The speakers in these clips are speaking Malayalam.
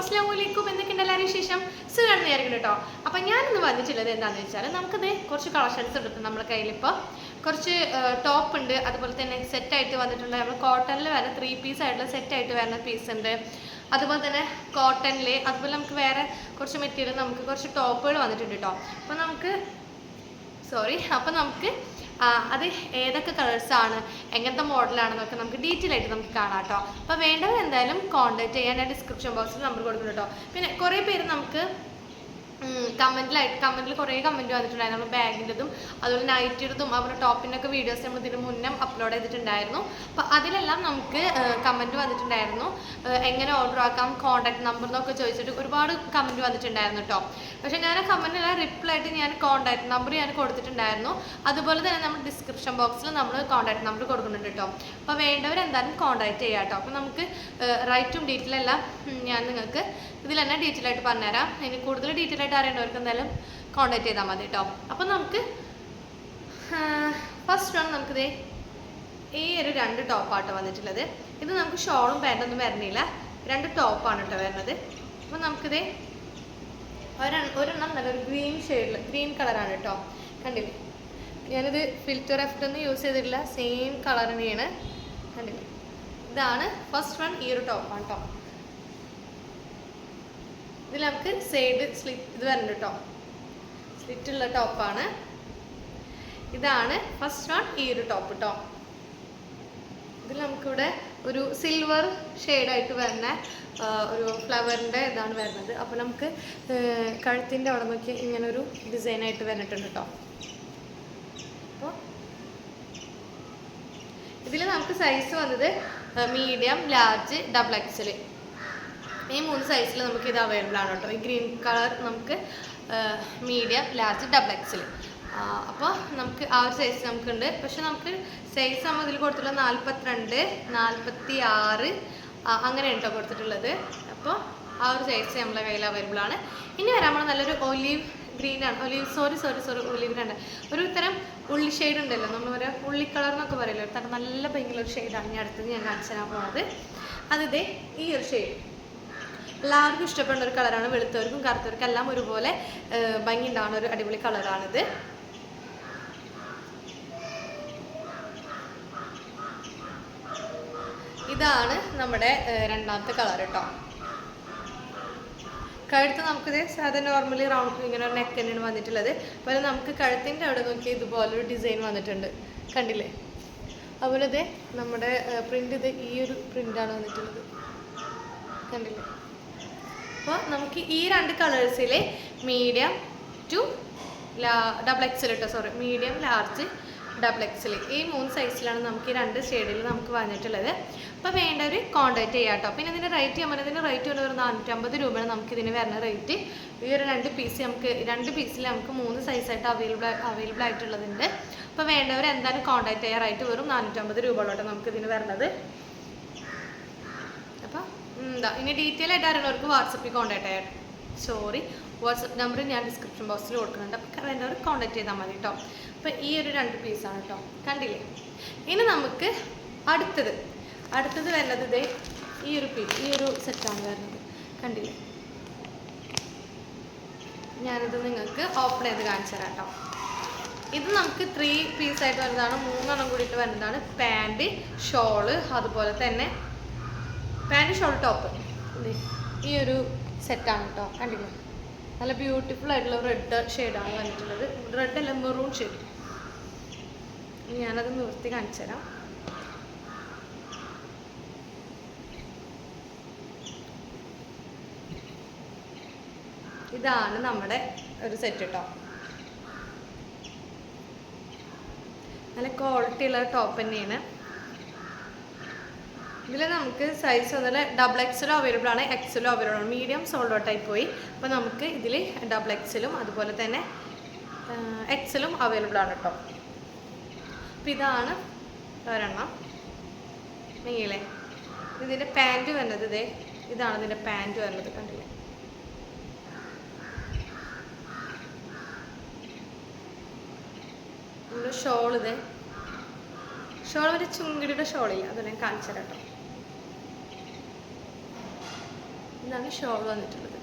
അസ്ലാം വലൈക്കും എന്നൊക്കെ എല്ലാവരും വിശേഷം? സുഖമാണെന്ന് വിചാരിക്കുന്നു കേട്ടോ. അപ്പം ഞാനിന്ന് വന്നിട്ടുള്ളത് എന്താണെന്ന് വെച്ചാൽ നമുക്കത് കുറച്ച് കളക്ഷൻസ് എടുത്ത് നമ്മുടെ കയ്യിലിപ്പോൾ കുറച്ച് ടോപ്പ് ഉണ്ട്. അതുപോലെ തന്നെ സെറ്റായിട്ട് വന്നിട്ടുണ്ട് നമ്മൾ കോട്ടണിൽ വരുന്ന ത്രീ പീസ് ആയിട്ടുള്ള സെറ്റായിട്ട് വരുന്ന പീസ് ഉണ്ട്. അതുപോലെ തന്നെ കോട്ടണിൽ അതുപോലെ നമുക്ക് വേറെ കുറച്ച് മെറ്റീരിയൽ നമുക്ക് കുറച്ച് ടോപ്പുകൾ വന്നിട്ടുണ്ട് കേട്ടോ. അപ്പോൾ നമുക്ക് സോറി അപ്പം നമുക്ക് അത് ഏതൊക്കെ കളേഴ്സാണ് എങ്ങനത്തെ മോഡലാണെന്നൊക്കെ നമുക്ക് ഡീറ്റെയിൽ ആയിട്ട് നമുക്ക് കാണാം കേട്ടോ അപ്പോൾ വേണ്ടവർ എന്തായാലും കോൺടാക്ട് ചെയ്യാൻ ഡിസ്ക്രിപ്ഷൻ ബോക്സിൽ നമ്പർ കൊടുക്കുന്നുണ്ട് കേട്ടോ പിന്നെ കുറേ പേര് നമുക്ക് കമന്റിലായിട്ട് കമന്റിൽ കുറേ കമന്റ് വന്നിട്ടുണ്ടായിരുന്നു. നമ്മൾ ബാഗിന്റെതും അതുപോലെ നൈറ്റിന്റെതും അവരുടെ ടോപ്പിന്റെയൊക്കെ വീഡിയോസ് നമ്മൾ ഇതിന് മുന്നേ അപ്ലോഡ് ചെയ്തിട്ടുണ്ടായിരുന്നു. അപ്പോൾ അതിലെല്ലാം നമുക്ക് കമന്റ് വന്നിട്ടുണ്ടായിരുന്നു. എങ്ങനെ ഓർഡർ ആക്കാം കോൺടാക്ട് നമ്പർ എന്നൊക്കെ ചോദിച്ചിട്ട് ഒരുപാട് കമന്റ് വന്നിട്ടുണ്ടായിരുന്നു കേട്ടോ പക്ഷേ ഞാൻ ആ കമന്റിനെല്ലാം റിപ്ലൈ ആയിട്ട് ഞാൻ കോൺടാക്ട് നമ്പർ ഞാൻ കൊടുത്തിട്ടുണ്ടായിരുന്നു. അതുപോലെ തന്നെ നമ്മൾ ഡിസ്ക്രിപ്ഷൻ ബോക്സിൽ നമ്മൾ കോൺടാക്ട് നമ്പർ കൊടുക്കുന്നുണ്ട് കേട്ടോ അപ്പോൾ വേണ്ടവർ എന്തായാലും കോൺടാക്ട് ചെയ്യാം കേട്ടോ അപ്പോൾ നമുക്ക് റൈറ്റും ഉം, ഞാൻ നിങ്ങൾക്ക് ഇതിൽ തന്നെ ഡീറ്റെയിൽ ആയിട്ട് പറഞ്ഞുതരാം. ഇനി കൂടുതൽ ഡീറ്റെയിൽ ആയിട്ട് അറിയേണ്ടവർക്ക് എന്തായാലും കോണ്ടാക്ട് ചെയ്താൽ മതി കേട്ടോ അപ്പം നമുക്ക് ഫസ്റ്റ് വൺ നമുക്കിത് ഈ ഒരു രണ്ട് ടോപ്പാട്ടോ വന്നിട്ടുള്ളത്. ഇത് നമുക്ക് ഷോളും പാന്റൊന്നും വരണില്ല. രണ്ട് ടോപ്പാണ് കേട്ടോ വരുന്നത് അപ്പം നമുക്കിത് ഒരെണ്ണം നല്ലൊരു ഗ്രീൻ ഷെയ്ഡിൽ ഗ്രീൻ കളറാണ് കേട്ടോ കണ്ടില്ലേ? ഞാനിത് ഫിൽറ്റർ എഫക്റ്റ് ഒന്നും യൂസ് ചെയ്തിട്ടില്ല. സെയിം കളർ തന്നെയാണ്. കണ്ടില്ലേ? ഇതാണ് ഫസ്റ്റ് വൺ ഈ ഒരു ടോപ്പാണ് കേട്ടോ ഇതിൽ നമുക്ക് സൈഡ് സ്ലിറ്റ് ഇത് വരുന്നുണ്ട് കേട്ടോ സ്ലിറ്റ് ഉള്ള ടോപ്പാണ് ഇതാണ് ഫസ്റ്റ് വൺ ഈ ഒരു ടോപ്പ് കേട്ടോ ഇതിൽ നമുക്കിവിടെ ഒരു സിൽവർ ഷെയ്ഡായിട്ട് വരുന്ന ഒരു ഫ്ലവറിന്റെ ഇതാണ് വരുന്നത്. അപ്പോൾ നമുക്ക് കഴുത്തിന്റെ അവിടെ നോക്കി ഇങ്ങനെ ഒരു ഡിസൈനായിട്ട് വന്നിട്ടുണ്ട് കേട്ടോ അപ്പോൾ ഇതിൽ നമുക്ക് സൈസ് വന്നത് മീഡിയം ലാർജ് ഡബിൾ എക്സൽ ഈ മൂന്ന് സൈസിൽ നമുക്ക് ഇത് അവൈലബിൾ ആണ് കേട്ടോ. ഈ ഗ്രീൻ കളർ നമുക്ക് മീഡിയം ലാർജ് ഡബിൾ എക്സിൽ അപ്പോൾ നമുക്ക് ആ ഒരു സൈസ് നമുക്കുണ്ട് പക്ഷെ നമുക്ക് സൈസ് നമ്മൾ ഇതിൽ കൊടുത്തിട്ടുള്ളത് നാൽപ്പത്തിരണ്ട് നാൽപ്പത്തി ആറ് അങ്ങനെയാണ് കേട്ടോ കൊടുത്തിട്ടുള്ളത്. അപ്പോൾ ആ ഒരു സൈസ് നമ്മളെ കയ്യിൽ അവൈലബിൾ ആണ്. ഇനി വരാൻ നമ്മൾ നല്ലൊരു ഒലീവ് ഗ്രീൻ ആണ്. Olive sorry sorry sorry olive ഒലീവിനുണ്ട് ഒരു തരം ഉള്ളി ഷെയ്ഡ് ഉണ്ടല്ലോ. നമ്മൾ ഒരു ഉള്ളി കളർ എന്നൊക്കെ പറയല്ലോ. ഒരു തരം നല്ല ഭയങ്കര ഒരു ഷെയ്ഡാണ് ഇനി അടുത്തത് ഞാൻ കാണിച്ചു തരാൻ പോകുന്നത് അതിതേ ഈ ഒരു ഷെയ്ഡ് എല്ലാവർക്കും ഇഷ്ടപ്പെടുന്ന ഒരു കളറാണ് വെളുത്തവർക്കും കറുത്തവർക്കും എല്ലാം ഒരുപോലെ ഭംഗി ഉണ്ടാവുന്ന ഒരു അടിപൊളി കളറാണിത്. ഇതാണ് നമ്മുടെ രണ്ടാമത്തെ കളർ കേട്ടോ. കഴുത്ത് നമുക്കിത് സാധാരണ നോർമലി റൗണ്ട് ഇങ്ങനെ ഒരു നെക്ക് തന്നെയാണ് വന്നിട്ടുള്ളത്. അതുപോലെ നമുക്ക് കഴുത്തിന്റെ അവിടെ നോക്കി ഇതുപോലൊരു ഡിസൈൻ വന്നിട്ടുണ്ട്. കണ്ടില്ലേ? അതുപോലെ നമ്മുടെ പ്രിന്റ് ഇത് ഈ ഒരു പ്രിന്റാണ് വന്നിട്ടുള്ളത്. കണ്ടില്ലേ? അപ്പോൾ നമുക്ക് ഈ രണ്ട് കളേഴ്സിൽ medium to large double XL കേട്ടോ sorry medium large double XL ഈ മൂന്ന് സൈസിലാണ് നമുക്ക് ഈ രണ്ട് ഷെയ്ഡിൽ നമുക്ക് വന്നിട്ടുള്ളത്. അപ്പോൾ വേണ്ടവർ കോൺടാക്ട് ചെയ്യാം കേട്ടോ പിന്നെ ഇതിന്റെ റേറ്റ് ഞാൻ പറഞ്ഞതിന്റെ റേറ്റ് വരുന്നത് ഒരു നാനൂറ്റമ്പത് രൂപയാണ് നമുക്ക് ഇതിന് വരുന്ന റേറ്റ് ഈ ഒരു രണ്ട് പീസ് നമുക്ക് രണ്ട് പീസിൽ നമുക്ക് മൂന്ന് സൈസായിട്ട് അവൈലബിൾ അവൈലബിൾ ആയിട്ടുള്ളതുണ്ട്. അപ്പോൾ വേണ്ടവർ എന്തായാലും കോൺടാക്ട് റേറ്റ് വെറും നാനൂറ്റമ്പത് രൂപയോട്ടോ നമുക്ക് ഇതിന് വരുന്നത്. എന്താ ഇനി ഡീറ്റെയിൽ ആയിട്ട് അറിയുന്നവർക്ക് വാട്സപ്പിൽ കോൺടാക്ട് ചെയ്യാം സോറി വാട്സപ്പ് നമ്പർ ഞാൻ ഡിസ്ക്രിപ്ഷൻ ബോക്സിൽ കൊടുക്കുന്നുണ്ട്. അപ്പോൾ വേണ്ടവർ കോൺടാക്ട് ചെയ്താൽ മതി കേട്ടോ അപ്പോൾ ഈ ഒരു രണ്ട് പീസാണ് കേട്ടോ കണ്ടില്ലേ? ഇനി നമുക്ക് അടുത്തത്. അടുത്തത് വരുന്നത് ഇതേ ഈ ഒരു പീസ് ഈ ഒരു സെറ്റാണ് വരുന്നത്. കണ്ടില്ലേ? ഞാനിത് നിങ്ങൾക്ക് ഓപ്പൺ ചെയ്ത് കാണിച്ചു തരാം കേട്ടോ ഇത് നമുക്ക് ത്രീ പീസായിട്ട് വരുന്നതാണ്. മൂന്നെണ്ണം കൂടിയിട്ട് വരുന്നതാണ്. പാന്റ് ഷോൾ അതുപോലെ തന്നെ പാന്റ് ഷോൾ ടോപ്പ് ഈ ഒരു സെറ്റാണ് കേട്ടോ കണ്ടില്ലേ? നല്ല ബ്യൂട്ടിഫുൾ ആയിട്ടുള്ള റെഡ് ഷെയ്ഡാണ് വന്നിട്ടുള്ളത്. റെഡ് അല്ല മെറൂൺ ഷെയ്ഡ് ഞാനത് നിവർത്തി കാണിച്ചു തരാം. ഇതാണ് നമ്മുടെ ഒരു സെറ്റ് കേട്ടോ നല്ല ക്വാളിറ്റി ഉള്ള ടോപ്പ് തന്നെയാണ്. ഇതിൽ നമുക്ക് സൈസ് വന്നാൽ ഡബിൾ എക്സലും അവൈലബിൾ ആണ് എക്സലും അവൈലബിൾ ആണ്. മീഡിയം സോൾഡ് ഔട്ടായി പോയി. അപ്പോൾ നമുക്ക് ഇതിൽ ഡബിൾ എക്സലും അതുപോലെ തന്നെ എക്സലും അവൈലബിൾ ആണ് കേട്ടോ അപ്പം ഇതാണ് ഒരെണ്ണം. നീളെ ഇതിന്റെ പാന്റ് വരുന്നത് ഇതേ ഇതാണ് ഇതിന്റെ പാന്റ് വരുന്നത് കണ്ടില്ലേ? നമ്മുടെ ഷോൾ ഇതേ ഷോൾ ഒരു ചുങ്കിടിയുടെ ഷോളില്ല അത് ഞാൻ കാണിച്ചു തരാം കേട്ടോ ഇതാണ് ഷോൾ വന്നിട്ടുള്ളത്.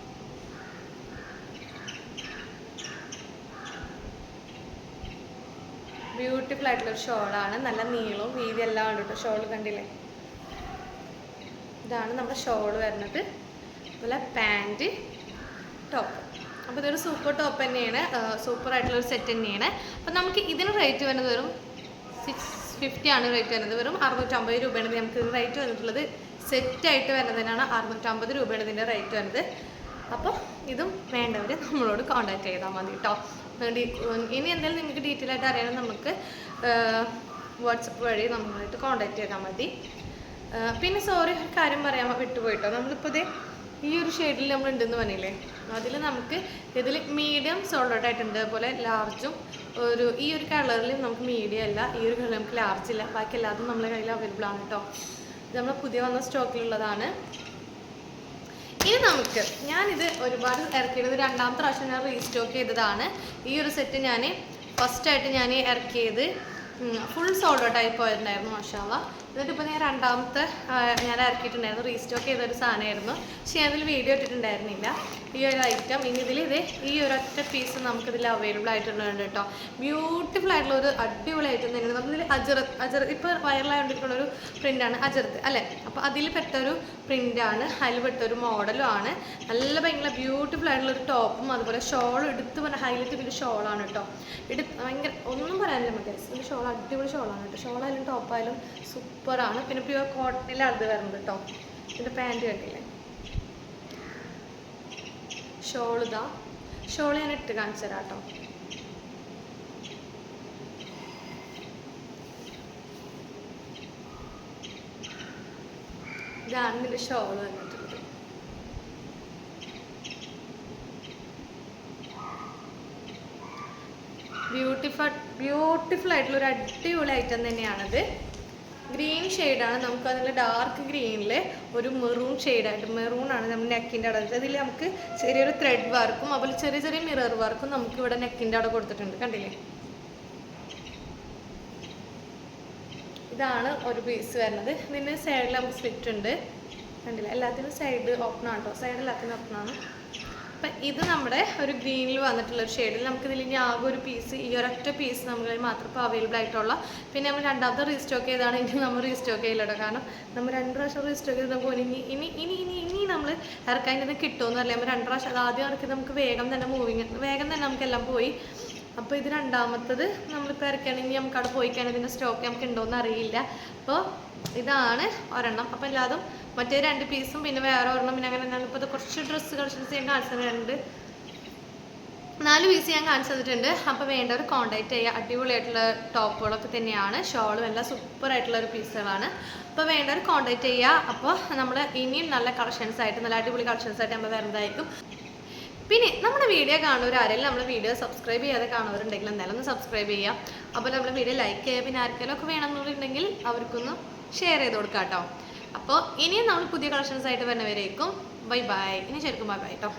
ബ്യൂട്ടിഫുൾ ആയിട്ടുള്ള ഒരു ആണ് നല്ല നീളവും വീതി എല്ലാം ഉണ്ട് കേട്ടോ ഷോൾ കണ്ടില്ലേ? ഇതാണ് നമ്മുടെ ഷോൾ വരുന്നത്. അതുപോലെ പാന്റ് ടോപ്പ്. അപ്പോൾ ഇതൊരു സൂപ്പർ ടോപ്പ് തന്നെയാണ്. സൂപ്പർ ആയിട്ടുള്ള ഒരു സെറ്റ് തന്നെയാണ്. അപ്പോൾ നമുക്ക് ഇതിന് റേറ്റ് വരുന്നത് വെറും സിക്സ് ഫിഫ്റ്റി ആണ് റേറ്റ് വരുന്നത്. വെറും അറുന്നൂറ്റമ്പത് രൂപയാണ് നമുക്ക് റേറ്റ് വന്നിട്ടുള്ളത്. സെറ്റായിട്ട് വരുന്നതിനാണ് അറുന്നൂറ്റമ്പത് രൂപയാണ് ഇതിന്റെ റേറ്റ് വരുന്നത്. അപ്പോൾ ഇതും വേണ്ടവർ നമ്മളോട് കോൺടാക്ട് ചെയ്താൽ മതി കേട്ടോ ഇനി എന്തെങ്കിലും നിങ്ങൾക്ക് ഡീറ്റെയിൽ ആയിട്ട് അറിയണം നമുക്ക് വാട്സപ്പ് വഴി നമ്മളായിട്ട് കോൺടാക്ട് ചെയ്താൽ മതി. പിന്നെ സോറി ഒരു കാര്യം പറയാൻ വിട്ടുപോയിട്ടോ. നമ്മളിപ്പോൾ ദേ ഈ ഒരു ഷെയ്ഡിൽ നമ്മൾ ഉണ്ടെന്ന് പറഞ്ഞില്ലേ? അതിൽ നമുക്ക് ഇതിൽ മീഡിയം സോൾഡ് ആയിട്ടുണ്ട് അതുപോലെ ലാർജും ഒരു ഈ ഒരു കളറിൽ നമുക്ക് മീഡിയം അല്ല. ഈ ഒരു കളർ നമുക്ക് ലാർജ് ഇല്ല. ബാക്കി എല്ലാതും നമ്മളെ കയ്യിൽ അവൈലബിൾ ആണ് കേട്ടോ ഇത് നമ്മൾ പുതിയ വന്ന സ്റ്റോക്കിലുള്ളതാണ്. ഇനി നമുക്ക് ഞാനിത് ഒരുപാട് ഇറക്കിയത് രണ്ടാമത്തെ പ്രാവശ്യം ഞാൻ റീസ്റ്റോക്ക് ചെയ്തതാണ്. ഈ ഒരു സെറ്റ് ഞാൻ ഫസ്റ്റായിട്ട് ഞാൻ ഇറക്കിയത് ഫുൾ സോൾഡ് ഔട്ട് ആയി പോയിട്ടുണ്ടായിരുന്നു മാഷാവ എന്നിട്ട് ഇപ്പോൾ ഞാൻ രണ്ടാമത്തെ ഞാൻ ഇറക്കിയിട്ടുണ്ടായിരുന്നു റീസ്റ്റോക്ക് ചെയ്തൊരു സാധനമായിരുന്നു. പക്ഷേ അതിൽ വീഡിയോ ഇട്ടിട്ടുണ്ടായിരുന്നില്ല. ഈ ഒരു ഐറ്റം ഇനി ഇതിൽ ഇത് ഈ ഒരു ഒറ്റ പീസ് നമുക്കിതിൽ അവൈലബിൾ ആയിട്ടുണ്ട് കേട്ടോ. ബ്യൂട്ടിഫുൾ ആയിട്ടുള്ള ഒരു അടിപൊളി ഐറ്റം തന്നെയാണ്. നമുക്കിതിൽ അജറത്ത് അജറത്ത് ഇപ്പോൾ വൈറലായോണ്ടിരിക്കുന്ന ഒരു പ്രിന്റാണ് അജറത്ത് അല്ലേ? അപ്പോൾ അതിൽ പെട്ടൊരു പ്രിന്റാണ് അതിൽ പെട്ടൊരു മോഡലും ആണ്. നല്ല ഭയങ്കര ബ്യൂട്ടിഫുൾ ആയിട്ടുള്ള ഒരു ടോപ്പും അതുപോലെ ഷോളും എടുത്ത് പറഞ്ഞ ഹൈലൈറ്റ് പിന്നെ ഷോളാണ് കേട്ടോ. എടുത്ത് ഭയങ്കര ഒന്നും പറയാനില്ല ഇതിന്റെ ഷോൾ അടിപൊളി ഷോളാണ് കേട്ടോ. ഷോളായാലും ടോപ്പായാലും സൂപ്പറാണ്. പിന്നെ പ്യുവർ കോട്ടണിലാണ് ഇത് വരുന്നത് കേട്ടോ ഇതിന്റെ പാന്റ് കണ്ടില്ലേ? ഷോൾ ഇതാ. ഷോൾ ഞാൻ ഇട്ട് കാണിച്ചു തരാം കേട്ടോ ഇതാണ് ഇതിന്റെ ഷോൾ വന്നിട്ടുള്ളത്. ബ്യൂട്ടിഫുൾ ബ്യൂട്ടിഫുൾ ആയിട്ടുള്ള ഒരു അടിപൊളി ഐറ്റം തന്നെയാണത്. ഗ്രീൻ ഷെയ്ഡാണ് നമുക്ക് അതിൽ ഡാർക്ക് ഗ്രീനിൽ ഒരു മെറൂൺ ഷെയ്ഡായിട്ട് മെറൂണാണ് നമ്മൾ നെക്കിന്റെ അവിടെ അതിൽ നമുക്ക് ചെറിയൊരു ത്രെഡ് വർക്കും അതുപോലെ ചെറിയ ചെറിയ മിറർ വർക്കും നമുക്ക് ഇവിടെ നെക്കിന്റെ അവിടെ കൊടുത്തിട്ടുണ്ട്. കണ്ടില്ലേ? ഇതാണ് ഒരു പീസ് വരുന്നത്. ഇതിന് സൈഡിൽ നമുക്ക് സ്ലിറ്റ് ഉണ്ട്. കണ്ടില്ല? എല്ലാത്തിനും സൈഡ് ഓപ്പൺ ആണ് കേട്ടോ സൈഡ് എല്ലാത്തിനും ഓപ്പൺ ആണ്. അപ്പം ഇത് നമ്മുടെ ഒരു ഗ്രീനിൽ വന്നിട്ടുള്ള ഒരു ഷെയ്ഡിൽ നമുക്ക് ഇതിൽ ഇനി ആകെ ഒരു പീസ് ഈ ഒരൊറ്റ പീസ് നമ്മൾ മാത്രം ഇപ്പോൾ അവൈലബിൾ ആയിട്ടുള്ള. പിന്നെ നമ്മൾ രണ്ടാമത്തെ റീസ്റ്റോക്ക് ചെയ്താണ് ഇനി നമ്മൾ റീസ്റ്റോക്ക് ചെയ്യില്ല കേട്ടോ കാരണം നമ്മൾ രണ്ട് പ്രാവശ്യം റീസ്റ്റോക്ക് ചെയ്ത് നമുക്ക് ഇനി ഇനി ഇനി ഇനി ഇനി നമ്മൾ ഇറക്കാൻ ഇത് കിട്ടുമെന്ന് അറിയാം നമ്മൾ രണ്ട് പ്രാവശ്യം ആദ്യം ഇറക്കി നമുക്ക് വേഗം തന്നെ മൂവിങ് വേഗം തന്നെ നമുക്കെല്ലാം പോയി. അപ്പോൾ ഇത് രണ്ടാമത്തത് നമ്മളിപ്പോൾ ഇറക്കുകയാണെങ്കിൽ നമുക്ക് അവിടെ പോയിക്കാണെങ്കിൽ ഇതിന്റെ സ്റ്റോക്ക് നമുക്ക് ഉണ്ടോയെന്ന് അറിയില്ല. അപ്പോൾ ഇതാണ് ഒരെണ്ണം. അപ്പോൾ എല്ലാതും മറ്റേ രണ്ട് പീസും പിന്നെ വേറെ ഒരെണ്ണം പിന്നെ അങ്ങനെ തന്നെയാണ് ഇപ്പോൾ കുറച്ച് ഡ്രസ്സ് കളക്ഷൻസ് ഞാൻ കാണിച്ചു തന്നിട്ടുണ്ട് നാല് പീസ് ഞാൻ കാണിച്ചു തന്നിട്ടുണ്ട് അപ്പോൾ വേണ്ടവർ കോൺടാക്ട് ചെയ്യുക അടിപൊളിയായിട്ടുള്ള ടോപ്പുകളൊക്കെ തന്നെയാണ്. ഷോളും എല്ലാം സൂപ്പർ ആയിട്ടുള്ള ഒരു പീസുകളാണ് അപ്പോൾ വേണ്ടവർ കോൺടാക്റ്റ് ചെയ്യുക അപ്പോൾ നമ്മൾ ഇനിയും നല്ല കളക്ഷൻസ് ആയിട്ട് നല്ല അടിപൊളി കളക്ഷൻസ് ആയിട്ട് നമ്മൾ വരുന്നതായിരിക്കും. പിന്നെ നമ്മുടെ വീഡിയോ കാണുന്നവർ ആരെങ്കിലും നമ്മുടെ വീഡിയോ സബ്സ്ക്രൈബ് ചെയ്യാതെ കാണുന്നവരുണ്ടെങ്കിൽ എന്തായാലും ഒന്ന് സബ്സ്ക്രൈബ് ചെയ്യുക അപ്പോൾ നമ്മുടെ വീഡിയോ ലൈക്ക് ചെയ്യുക പിന്നെ ആർക്കെങ്കിലും ഒക്കെ വേണമെന്നുണ്ടെങ്കിൽ അവർക്കൊന്ന് ഷെയർ ചെയ്ത് കൊടുക്കാം കേട്ടോ അപ്പോൾ ഇനിയും നമ്മൾ പുതിയ കളക്ഷൻസ് ആയിട്ട് വരുന്നവരേക്കും ബൈ ബൈ ഇനി ശരിക്കും ബൈ ബൈ കേട്ടോ